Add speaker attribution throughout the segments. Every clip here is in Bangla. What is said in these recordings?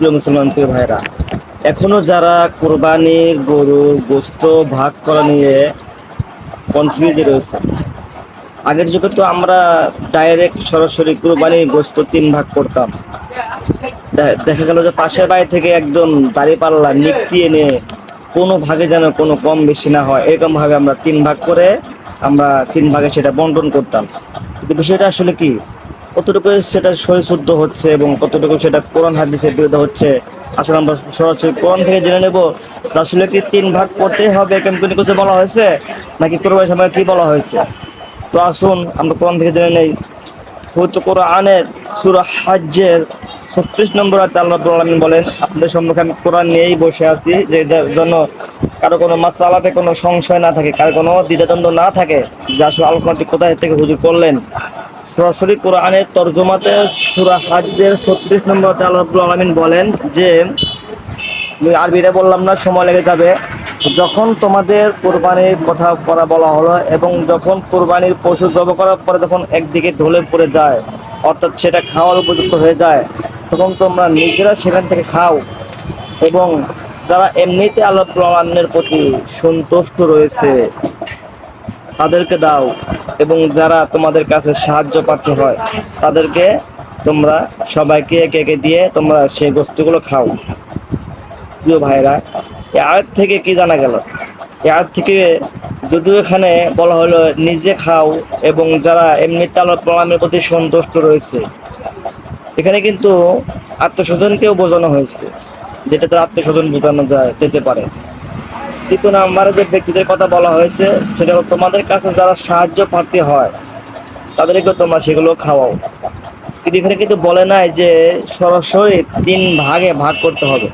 Speaker 1: প্রিয় মুসলমান, প্রিয় ভাইরা এখনও যারা কোরবানির গরুর গোস্ত ভাগ করা নিয়ে কনফিউজে রয়েছে, আগের যুগে তো আমরা ডাইরেক্ট সরাসরি কোরবানির গোস্ত তিন ভাগ করতাম। দেখা গেল যে পাশের বাড়ি থেকে একজন দাড়ি পাল্লা নিক্তি এনে কোনো ভাগে যেন কোনো কম বেশি না হয় এরকমভাবে আমরা তিন ভাগ করে আমরা তিন ভাগে সেটা বন্টন করতাম। কিন্তু বিষয়টা আসলে কি? কতটুকু সেটা সহি শুদ্ধ হচ্ছে এবং কতটুকু সেটা কোরআন হাদিসের বিরুদ্ধে হচ্ছে? আসলে আমরা সরাসরি কোরআন থেকে জেনে নেব আসলে কি তিন ভাগ করতে হবে কেমন কোনো কিছু বলা হয়েছে? নাকি কোরবানির সময় কি বলা হয়েছে? তো আসুন, আমরা কোরআন থেকে জেনে নেই। হয়তো কোরআনের সূরা হাজ্জের ছত্রিশ নম্বর আয়াতে আল্লাহ আলামিন বলেন, আপনাদের সম্মুখে আমি কোরআন নিয়েই বসে আছি, যে এটার জন্য কারও কোনো মাসালাতে কোনো সংশয় না থাকে, কারও কোনো দ্বিধাদ্বন্দ্ব না থাকে, যে আসলে আলোচনাটি কোথায় থেকে হুজুর করলেন? সরাসরি কোরআনের তর্জমাতে সূরা হাজ্জের ছত্রিশ নম্বর আল্লাহ বলেন যে আরবিটা বললাম না, সময় লেগে যাবে। যখন তোমাদের কোরবানির কথা করা বলা হলো এবং যখন কোরবানির পশু জব করার পরে যখন একদিকে ঢলে পড়ে যায়, অর্থাৎ সেটা খাওয়ার উপযুক্ত হয়ে যায়, তখন তোমরা নিজেরা সেখান থেকে খাও এবং যারা এমনিতে আল্লাহ প্রমাণের প্রতি সন্তুষ্ট রয়েছে তাদেরকে দাও এবং যারা তোমাদের কাছে সাহায্য প্রার্থী হয়, তাদেরকে তোমরা সবাইকে একে একে দিয়ে তোমরা সেই বস্তুগুলো খাও। প্রিয় ভাইরা এই আয়াত থেকে কি জানা গেল? এই আয়াত থেকে যদিও এখানে বলা হলো, নিজে খাও এবং যারা এমনি প্রণামের প্রতি সন্তুষ্ট রয়েছে, এখানে কিন্তু আত্মস্বজনকেও বোঝানো হয়েছে, যেটাতে আত্মস্বজন বোঝানো যায়, যেতে পারে। দ্বিতীয় নাম্বারে যে ব্যক্তিদের কথা বলা হয়েছে, সেটা হলো তোমাদের কাছে যারা সাহায্য প্রার্থী হয় তাদেরকে তোমরা সেগুলো খাওয়াও। কিন্তু এখানে কিন্তু বলে নাই যে সরাসরি তিন ভাগে ভাগ করতে হবে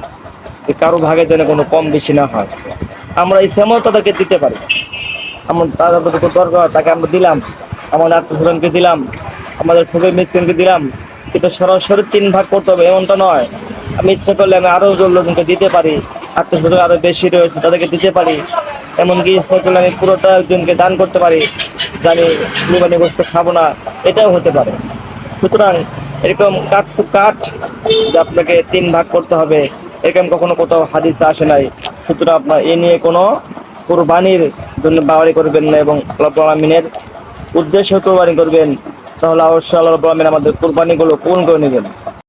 Speaker 1: কারও ভাগে যেন কোনো কম বেশি না হয়। আমরা এই ইসলামও তাদেরকে দিতে পারি। আমার তাদের যত দরকার তাকে আমরা দিলাম, আমাদের আত্মস্বজনকে দিলাম, আমাদের ফকির মিসকিনকে দিলাম, কিন্তু সরাসরি তিন ভাগ করতে হবে এমনটা নয়। আমি ইচ্ছা করলে আমি আরও লোকজনকে দিতে পারি। আত্মস্বজন আরও বেশি রয়েছে, তাদেরকে দিতে পারি। এমনকি আমি পুরোটা একজনকে দান করতে পারি, যে আমি কুরবানি খাব না, এটাও হতে পারে। সুতরাং এরকম কাঠ টু কাঠ যে আপনাকে তিন ভাগ করতে হবে, এরকম কখনো কোথাও হাদিসে আসে নাই। সুতরাং আপনার এ নিয়ে কোনো কোরবানির জন্য বাড়ি করবেন না এবং আল্লাহ আলমিনের উদ্দেশ্য কোরবানি করবেন, তাহলে অবশ্যই আল্লাহ আলমিন আমাদের কোরবানিগুলো পূরণ করে নেবেন।